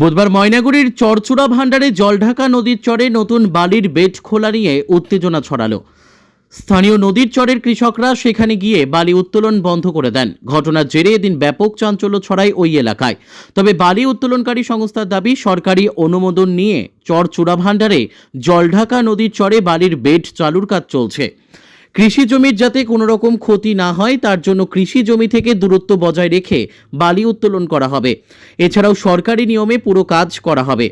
বুধবার ময়নাগুড়ির চরচুরা ভাণ্ডারে জলঢাকা নদীর চরে নতুন বালির বেড খোলা নিয়ে উত্তেজনা ছড়ালো। স্থানীয় নদীর চরের কৃষকরা সেখানে গিয়ে বালি উত্তোলন বন্ধ করে দেন। ঘটনার জেরে এদিন ব্যাপক চাঞ্চল্য ছড়ায় ওই এলাকায়। তবে বালি উত্তোলনকারী সংস্থার দাবি, সরকারি অনুমোদন নিয়ে চর চূড়াভাণ্ডারে জলঢাকা নদীর চরে বালির বেড চালুর কাজ চলছে। কৃষি জমির যাতে কোনো রকম ক্ষতি না হয়, তার জন্য কৃষি জমি থেকে দূরত্ব বজায় রেখে বালি উত্তোলন করা হবে। এছাড়াও সরকারি নিয়মে পুরো কাজ করা হবে।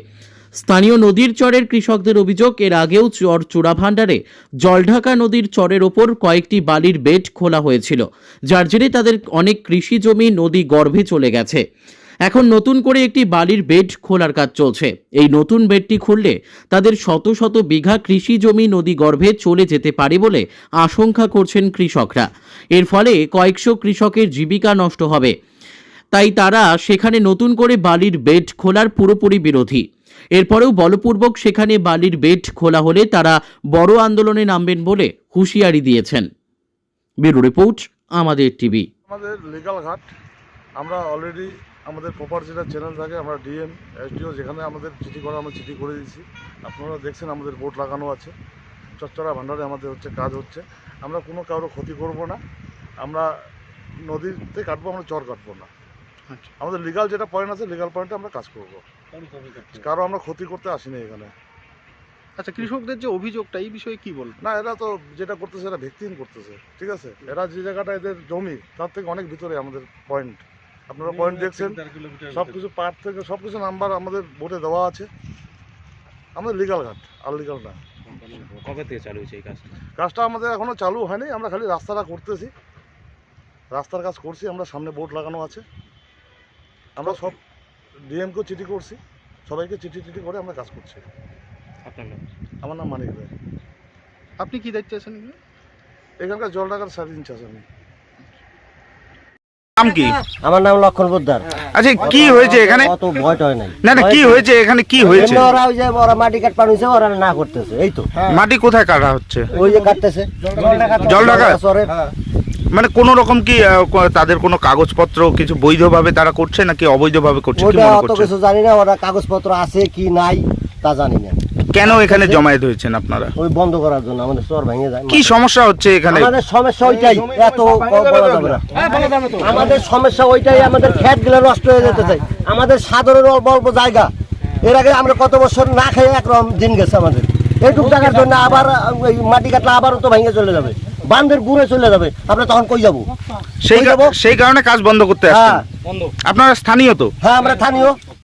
স্থানীয় নদীর চরের কৃষকদের অভিযোগ, এর আগেও চর চূড়াভাণ্ডারে জলঢাকা নদীর চরের ওপর কয়েকটি বালির বেড খোলা হয়েছিল, যার জেরে তাদের অনেক কৃষি জমি নদী গর্ভে চলে গেছে। এখন নতুন করে একটি বালির বেড খোলার কাজ চলছে। এই নতুন বেডটি খুললে তাদের শত শত বিঘা কৃষি জমি নদী গর্ভে চলে যেতে পারে বলে আশঙ্কা করছেন কৃষকরা। এর ফলে কয়েকশো কৃষকের জীবিকা নষ্ট হবে। তাই তারা সেখানে নতুন করে বালির বেড খোলার পুরোপুরি বিরোধী। এরপরেও বলপূর্বক সেখানে বালির বেড খোলা হলে তারা বড় আন্দোলনে নামবেন বলে হুঁশিয়ারি দিয়েছেন। ব্যুরো রিপোর্ট, আমাদের টিভি। আমাদের লিগাল ঘাট, আমরা অলরেডি আমাদের প্রপার যেটা চ্যানেল থাকে আমরা ডিএম এসডিও যেখানে আমাদের চিঠি করা আমরা চিঠি করে দিয়েছি। আপনারা দেখছেন আমাদের বোর্ড লাগানো আছে। চচ্চড়া ভাণ্ডারে আমাদের হচ্ছে কাজ হচ্ছে। আমরা কোনো কারও ক্ষতি করব না। আমরা নদীতে কাটবো আমরা চর কাটবো না। আচ্ছা। আমাদের লিগাল যেটা পয়েন্ট আছে লিগাল পয়েন্টে আমরা কাজ করব। কারও আমরা ক্ষতি করতে আসিনি এখানে। আচ্ছা কৃষকদের যে অভিযোগটা এই বিষয়ে কি বলবেন? না এরা তো যেটা করতেছে এরা ভিত্তিহীন করতেছে। ঠিক আছে? এরা যে জায়গাটা এদের জমি তার থেকে অনেক ভিতরে আমাদের পয়েন্ট আপনারা পয়েন্ট দেখছেন সব কিছু পার্ট থেকে সব কিছু নাম্বার আমাদের বোর্ডে দেওয়া আছে। আমাদের লিগাল ঘাট আর লিগাল না। কবে থেকে চালু হয়েছে এই কাজটা? কাজটা আমাদের এখনও চালু হয়নি আমরা খালি রাস্তাটা করতেছি। রাস্তার কাজ করছি আমরা সামনে বোর্ড লাগানো আছে। আমরা সব ডিএমকেও চিঠি করছি সবাইকে চিঠি টিঠি করে আমরা কাজ করছি। আপনার নাম? আমার নাম মানিক রায়। আপনি কি দায়িত্বে আছেন এখানকার জল সাড়ে তিন চাষ আমি। নাম কি? আমার নাম লক্ষণ পোদ্দার আচ্ছা কি হয়েছে এখানে? অত ভয় টয় নাই। না না কি হয়েছে এখানে? কি হয়েছে? ওরা ওই যে ওরা মাটি কাট পানুছে ওরা না করতেছে এই তো। মাটি কোথায় কাটা হচ্ছে? ওই যে কাটতেছে। জল ঢাকা? মানে কোন রকম কি আহ, তাদের কোনো কাগজপত্র কিছু বৈধভাবে তারা করছে নাকি অবৈধভাবে করছে? কি মনে অত করছে? কিছু জানি না ওরা কাগজপত্র আছে কি নাই তা জানি না। কেন এখানে জমায়েত হয়েছেন আপনারা? ওই বন্ধ করার জন্য আমাদের চর ভেঙে যায়। কি সমস্যা হচ্ছে এখানে? আমাদের সমস্যা ওইটাই এত বলা যাবে না। আমাদের সমস্যা ওইটাই আমাদের ক্ষেতগুলো নষ্ট হয়ে যেতে চাই আমাদের সাধারণ অল্প অল্প জায়গা। এর আগে আমরা কত বছর না খেয়ে একরকম দিন গেছে আমাদের। এইটুক টাকার জন্য আবার ওই মাটি কাটলে আবারও তো ভেঙে চলে যাবে। বান্ধের গুড়ে চলে যাবে। আমরা তখন কই যাব? সেই যাব? সেই কারণে কাজ বন্ধ করতে আসছেন। হ্যাঁ। আপনারা স্থানীয় তো? হ্যাঁ আমরা স্থানীয়।